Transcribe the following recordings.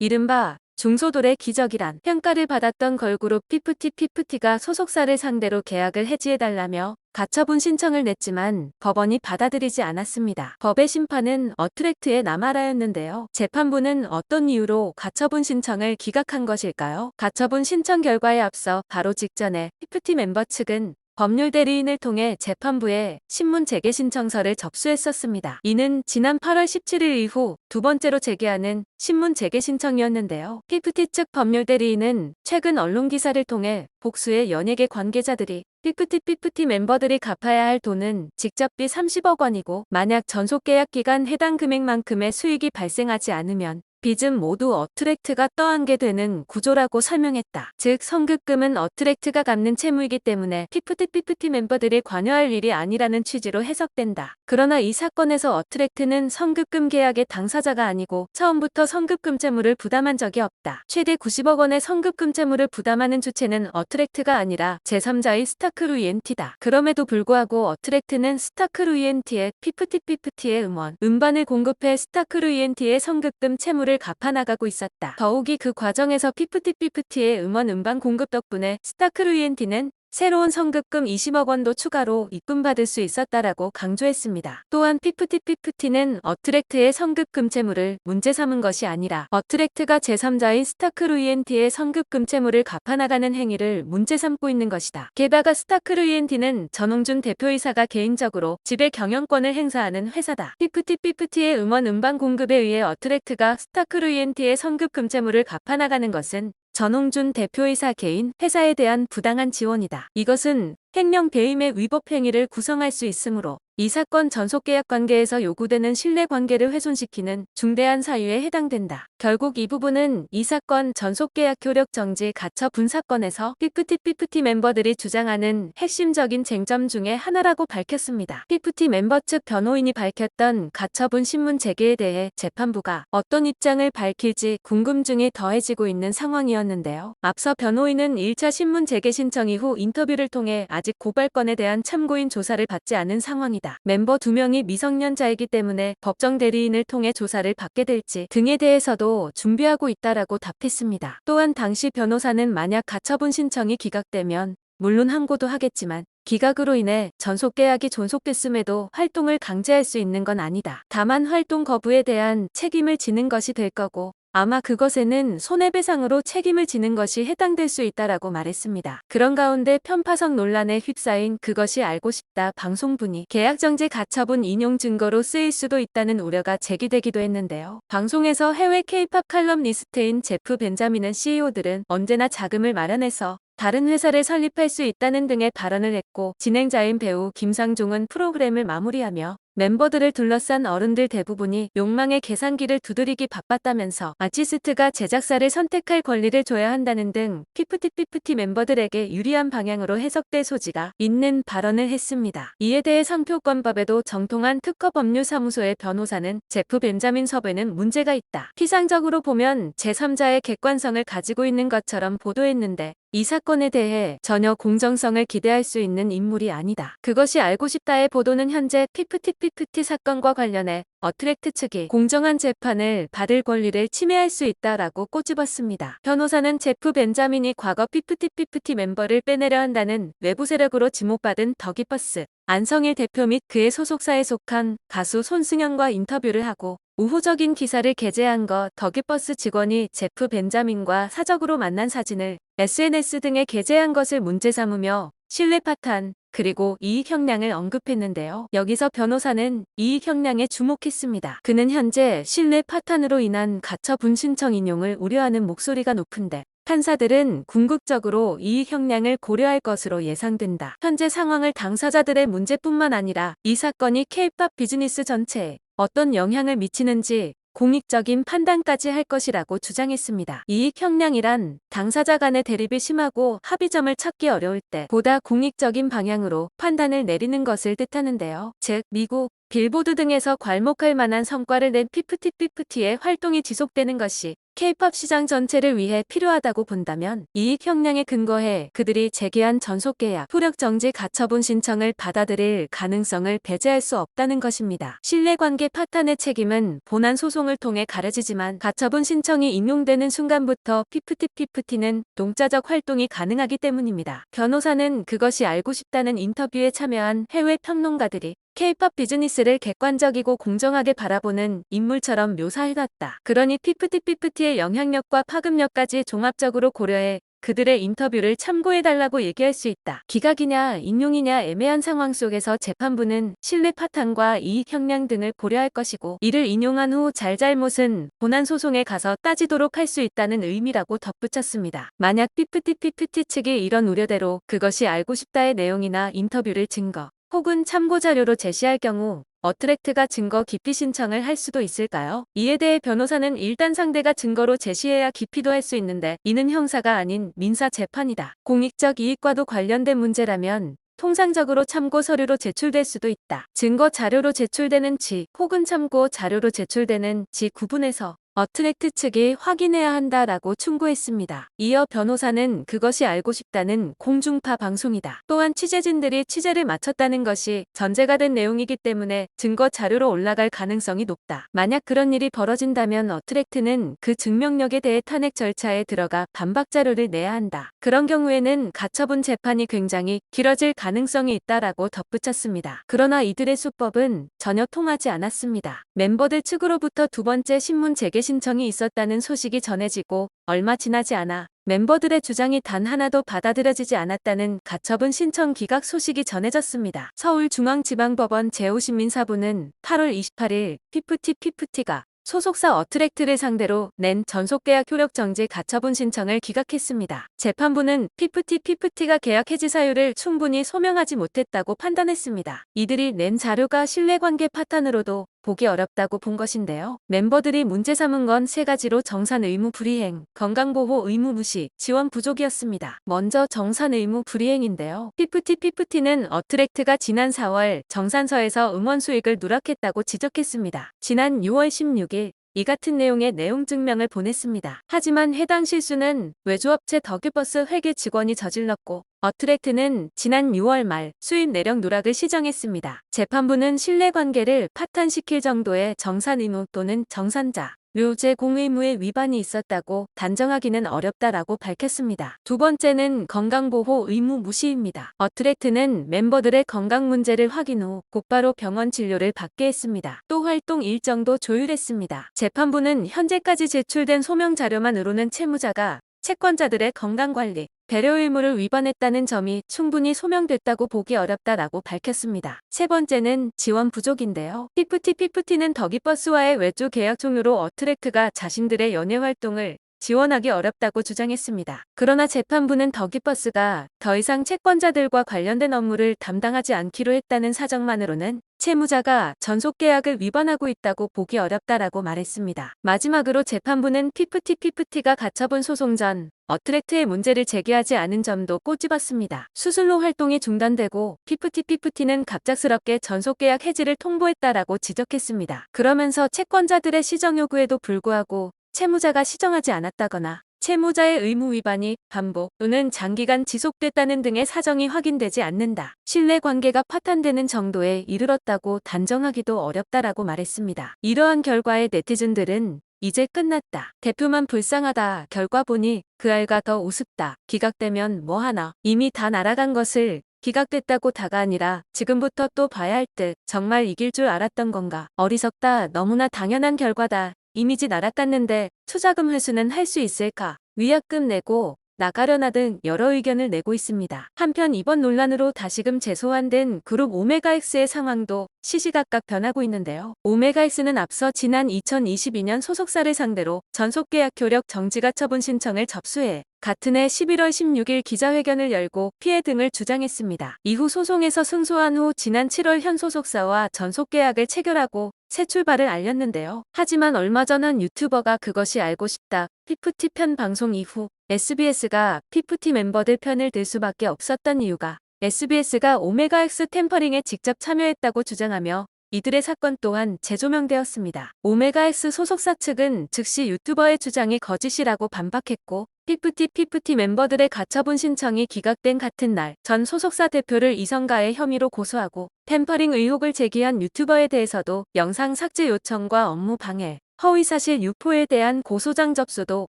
이른바 중소돌의 기적이란 평가를 받았던 걸그룹 피프티 피프티가 소속사를 상대로 계약을 해지해달라며 가처분 신청을 냈지만 법원이 받아들이지 않았습니다. 법의 심판은 어트랙트의 남아라였는데요. 재판부는 어떤 이유로 가처분 신청을 기각한 것일까요? 가처분 신청 결과에 앞서 바로 직전에 피프티 멤버 측은 법률 대리인을 통해 재판부에 신문 재개 신청서를 접수했었습니다. 이는 지난 8월 17일 이후 두 번째로 제기하는 신문 재개 신청이었는데요. 피프티 측 법률 대리인은 최근 언론 기사를 통해 복수의 연예계 관계자들이 피프티 피프티 멤버들이 갚아야 할 돈은 직접비 30억 원이고 만약 전속 계약 기간 해당 금액만큼의 수익이 발생하지 않으면 빚은 모두 어트랙트가 떠안게 되는 구조라고 설명했다. 즉 성급금은 어트랙트가 갚는 채무이기 때문에 피프티 피프티 멤버들이 관여할 일이 아니라는 취지로 해석된다. 그러나 이 사건에서 어트랙트는 성급금 계약의 당사자가 아니고 처음부터 성급금 채무를 부담한 적이 없다. 최대 90억 원의 성급금 채무를 부담하는 주체는 어트랙트가 아니라 제3자인 스타크루 ENT다. 그럼에도 불구하고 어트랙트는 스타크루 ENT의 피프티 피프티의 음원, 음반을 공급해 스타크루 ENT의 성급금 채무를 갚아나가고 있었다. 더욱이 그 과정에서 피프티 피프티의 음원 음반 공급 덕분에 스타크루 ENT는 새로운 성급금 20억 원도 추가로 입금받을 수 있었다라고 강조했습니다. 또한 피프티 피프티는 어트랙트의 성급금 채무를 문제 삼은 것이 아니라 어트랙트가 제3자인 스타크루 ENT의 성급금 채무를 갚아나가는 행위를 문제 삼고 있는 것이다. 게다가 스타크루 ENT는 전홍준 대표이사가 개인적으로 지배 경영권을 행사하는 회사다. 피프티 피프티의 음원 음반 공급에 의해 어트랙트가 스타크루 ENT의 성급금 채무를 갚아나가는 것은 전홍준 대표이사 개인 회사에 대한 부당한 지원이다. 이것은 횡령 배임의 위법 행위를 구성할 수 있으므로 이 사건 전속계약 관계에서 요구되는 신뢰 관계를 훼손시키는 중대한 사유에 해당된다. 결국 이 부분은 이 사건 전속계약 효력 정지 가처 분사건에서 피프티 피프티 멤버들이 주장하는 핵심적인 쟁점 중의 하나라고 밝혔습니다. 피프티 멤버 측 변호인이 밝혔던 가처분 신문 재개에 대해 재판부가 어떤 입장을 밝힐지 궁금증이 더해지고 있는 상황이었는데요. 앞서 변호인은 1차 신문 재개 신청 이후 인터뷰를 통해 아직 고발건에 대한 참고인 조사를 받지 않은 상황이다. 멤버 2명이 미성년자이기 때문에 법정 대리인을 통해 조사를 받게 될지 등에 대해서도 준비하고 있다라고 답했습니다. 또한 당시 변호사는 만약 가처분 신청이 기각되면 물론 항고도 하겠지만 기각으로 인해 전속 계약이 존속됐음에도 활동을 강제할 수 있는 건 아니다. 다만 활동 거부에 대한 책임을 지는 것이 될 거고 아마 그것에는 손해배상으로 책임을 지는 것이 해당될 수 있다라고 말했습니다. 그런 가운데 편파성 논란에 휩싸인 그것이 알고 싶다 방송분이 계약정지 가처분 인용 증거로 쓰일 수도 있다는 우려가 제기되기도 했는데요. 방송에서 해외 케이팝 칼럼니스트인 제프 벤자민은 CEO들은 언제나 자금을 마련해서 다른 회사를 설립할 수 있다는 등의 발언을 했고 진행자인 배우 김상종은 프로그램을 마무리하며 멤버들을 둘러싼 어른들 대부분이 욕망의 계산기를 두드리기 바빴다면서 아티스트가 제작사를 선택할 권리를 줘야 한다는 등 피프티 피프티 멤버들에게 유리한 방향으로 해석될 소지가 있는 발언을 했습니다. 이에 대해 상표권법에도 정통한 특허법률사무소의 변호사는 제프 벤자민 섭외는 문제가 있다. 피상적으로 보면 제3자의 객관성을 가지고 있는 것처럼 보도했는데 이 사건에 대해 전혀 공정성을 기대할 수 있는 인물이 아니다. 그것이 알고 싶다의 보도는 현재 피프티 피프티 사건과 관련해 어트랙트 측이 공정한 재판을 받을 권리를 침해할 수 있다라고 꼬집었습니다. 변호사는 제프 벤자민이 과거 피프티 피프티 멤버를 빼내려 한다는 외부 세력으로 지목받은 더기버스 안성일 대표 및 그의 소속사에 속한 가수 손승연과 인터뷰를 하고 우호적인 기사를 게재한 것 더기버스 직원이 제프 벤자민과 사적으로 만난 사진을 SNS 등에 게재한 것을 문제 삼으며 신뢰 파탄, 그리고 이익 형량을 언급했는데요. 여기서 변호사는 이익 형량에 주목했습니다. 그는 현재 신뢰 파탄으로 인한 가처분 신청 인용을 우려하는 목소리가 높은데 판사들은 궁극적으로 이익 형량을 고려할 것으로 예상된다. 현재 상황을 당사자들의 문제뿐만 아니라 이 사건이 케이팝 비즈니스 전체에 어떤 영향을 미치는지 공익적인 판단까지 할 것이라고 주장했습니다. 이익 형량이란 당사자 간의 대립이 심하고 합의점을 찾기 어려울 때 보다 공익적인 방향으로 판단을 내리는 것을 뜻하는데요. 즉, 미국 빌보드 등에서 괄목할 만한 성과를 낸 피프티 피프티의 활동이 지속되는 것이 K-팝 시장 전체를 위해 필요하다고 본다면 이익 형량에 근거해 그들이 제기한 전속 계약, 효력 정지 가처분 신청을 받아들일 가능성을 배제할 수 없다는 것입니다. 신뢰관계 파탄의 책임은 본안 소송을 통해 가려지지만 가처분 신청이 인용되는 순간부터 피프티 피프티는 동자적 활동이 가능하기 때문입니다. 변호사는 그것이 알고 싶다는 인터뷰에 참여한 해외 평론가들이 K-팝 비즈니스를 객관적이고 공정하게 바라보는 인물처럼 묘사해놨다. 그러니 피프티 피프티의 영향력과 파급력까지 종합적으로 고려해 그들의 인터뷰를 참고해달라고 얘기할 수 있다. 기각이냐 인용이냐 애매한 상황 속에서 재판부는 신뢰 파탄과 이익 형량 등을 고려할 것이고 이를 인용한 후 잘잘못은 본안 소송에 가서 따지도록 할 수 있다는 의미라고 덧붙였습니다. 만약 피프티 피프티 측이 이런 우려대로 그것이 알고 싶다의 내용이나 인터뷰를 증거 혹은 참고 자료로 제시할 경우 어트랙트가 증거 기피 신청을 할 수도 있을까요? 이에 대해 변호사는 일단 상대가 증거로 제시해야 기피도 할 수 있는데 이는 형사가 아닌 민사 재판이다. 공익적 이익과도 관련된 문제라면 통상적으로 참고 서류로 제출될 수도 있다. 증거 자료로 제출되는 지 혹은 참고 자료로 제출되는 지 구분에서 어트랙트 측이 확인해야 한다라고 충고했습니다. 이어 변호사는 그것이 알고 싶다는 공중파 방송이다. 또한 취재진들이 취재를 마쳤다는 것이 전제가 된 내용이기 때문에 증거 자료로 올라갈 가능성이 높다. 만약 그런 일이 벌어진다면 어트랙트는 그 증명력에 대해 탄핵 절차에 들어가 반박 자료를 내야 한다. 그런 경우에는 가처분 재판이 굉장히 길어질 가능성이 있다라고 덧붙였습니다. 그러나 이들의 수법은 전혀 통하지 않았습니다. 멤버들 측으로부터 두 번째 신문 재개 신청이 있었다는 소식이 전해지고 얼마 지나지 않아 멤버들의 주장이 단 하나도 받아들여지지 않았다는 가처분 신청 기각 소식이 전해졌습니다. 서울중앙지방법원 제5신민사부는 8월 28일 피프티 피프티가 소속사 어트랙트를 상대로 낸 전속계약 효력 정지 가처분 신청을 기각했습니다. 재판부는 피프티 피프티가 계약 해지 사유를 충분히 소명하지 못했다고 판단했습니다. 이들이 낸 자료가 신뢰관계 파탄으로도 보기 어렵다고 본 것인데요. 멤버들이 문제 삼은 건 세 가지로 정산 의무 불이행, 건강보호 의무 무시, 지원 부족이었습니다. 먼저 정산 의무 불이행인데요. 피프티 피프티는 어트랙트가 지난 4월 정산서에서 응원 수익을 누락했다고 지적했습니다. 지난 6월 16일 이 같은 내용의 내용 증명을 보냈습니다. 하지만 해당 실수는 외주업체 덕유버스 회계 직원이 저질렀고 어트랙트는 지난 6월 말 수입 내력 누락을 시정했습니다. 재판부는 신뢰관계를 파탄시킬 정도의 정산 의무 또는 정산자, 묘제 공의무의 위반이 있었다고 단정하기는 어렵다라고 밝혔습니다. 두 번째는 건강보호 의무 무시입니다. 어트랙트는 멤버들의 건강 문제를 확인 후 곧바로 병원 진료를 받게 했습니다. 또 활동 일정도 조율했습니다. 재판부는 현재까지 제출된 소명 자료만으로는 채무자가 채권자들의 건강관리, 배려 의무를 위반했다는 점이 충분히 소명됐다고 보기 어렵다라고 밝혔습니다. 세 번째는 지원 부족인데요. 피프티 피프티는 더기버스와의 외주 계약 종료로 어트랙트가 자신들의 연예 활동을 지원하기 어렵다고 주장했습니다. 그러나 재판부는 더기버스가 더 이상 채권자들과 관련된 업무를 담당하지 않기로 했다는 사정만으로는 채무자가 전속계약을 위반하고 있다고 보기 어렵다라고 말했습니다. 마지막으로 재판부는 피프티 피프티가 가처분 소송 전 어트랙트의 문제를 제기하지 않은 점도 꼬집었습니다. 수술로 활동이 중단되고 피프티 피프티는 갑작스럽게 전속계약 해지를 통보했다라고 지적했습니다. 그러면서 채권자들의 시정 요구에도 불구하고 채무자가 시정하지 않았다거나 채무자의 의무 위반이 반복 또는 장기간 지속됐다는 등의 사정이 확인되지 않는다. 신뢰관계가 파탄되는 정도에 이르렀다고 단정하기도 어렵다라고 말했습니다. 이러한 결과에 네티즌들은 이제 끝났다. 대표만 불쌍하다. 결과 보니 그 알가 더 우습다. 기각되면 뭐하나. 이미 다 날아간 것을 기각됐다고 다가 아니라 지금부터 또 봐야 할 듯 정말 이길 줄 알았던 건가. 어리석다. 너무나 당연한 결과다. 이미지 날아갔는데 투자금 회수는 할 수 있을까? 위약금 내고 나가려나 등 여러 의견을 내고 있습니다. 한편 이번 논란으로 다시금 재소환된 그룹 오메가엑스의 상황도 시시각각 변하고 있는데요. 오메가엑스는 앞서 지난 2022년 소속사를 상대로 전속계약 효력 정지가 처분 신청을 접수해 같은 해 11월 16일 기자회견을 열고 피해 등을 주장했습니다. 이후 소송에서 승소한 후 지난 7월 현 소속사와 전속계약을 체결하고 새 출발을 알렸는데요. 하지만 얼마 전 한 유튜버가 그것이 알고 싶다. 피프티 편 방송 이후 SBS가 피프티 멤버들 편을 들 수밖에 없었던 이유가 SBS가 오메가엑스 템퍼링에 직접 참여했다고 주장하며 이들의 사건 또한 재조명되었습니다. 오메가X 소속사 측은 즉시 유튜버의 주장이 거짓이라고 반박했고 피프티 피프티 멤버들의 가처분 신청이 기각된 같은 날 전 소속사 대표를 이성가의 혐의로 고소하고 템퍼링 의혹을 제기한 유튜버에 대해서도 영상 삭제 요청과 업무 방해, 허위사실 유포에 대한 고소장 접수도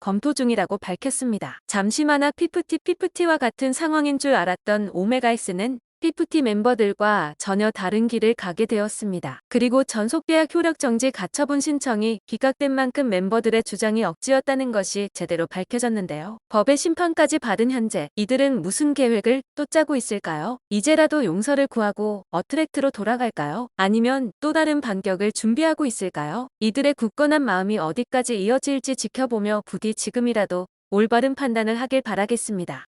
검토 중이라고 밝혔습니다. 잠시만아 피프티 피프티와 같은 상황인 줄 알았던 오메가엑스는 피프티 멤버들과 전혀 다른 길을 가게 되었습니다. 그리고 전속계약 효력 정지 가처분 신청이 기각된 만큼 멤버들의 주장이 억지였다는 것이 제대로 밝혀졌는데요. 법의 심판까지 받은 현재 이들은 무슨 계획을 또 짜고 있을까요? 이제라도 용서를 구하고 어트랙트로 돌아갈까요? 아니면 또 다른 반격을 준비하고 있을까요? 이들의 굳건한 마음이 어디까지 이어질지 지켜보며 부디 지금이라도 올바른 판단을 하길 바라겠습니다.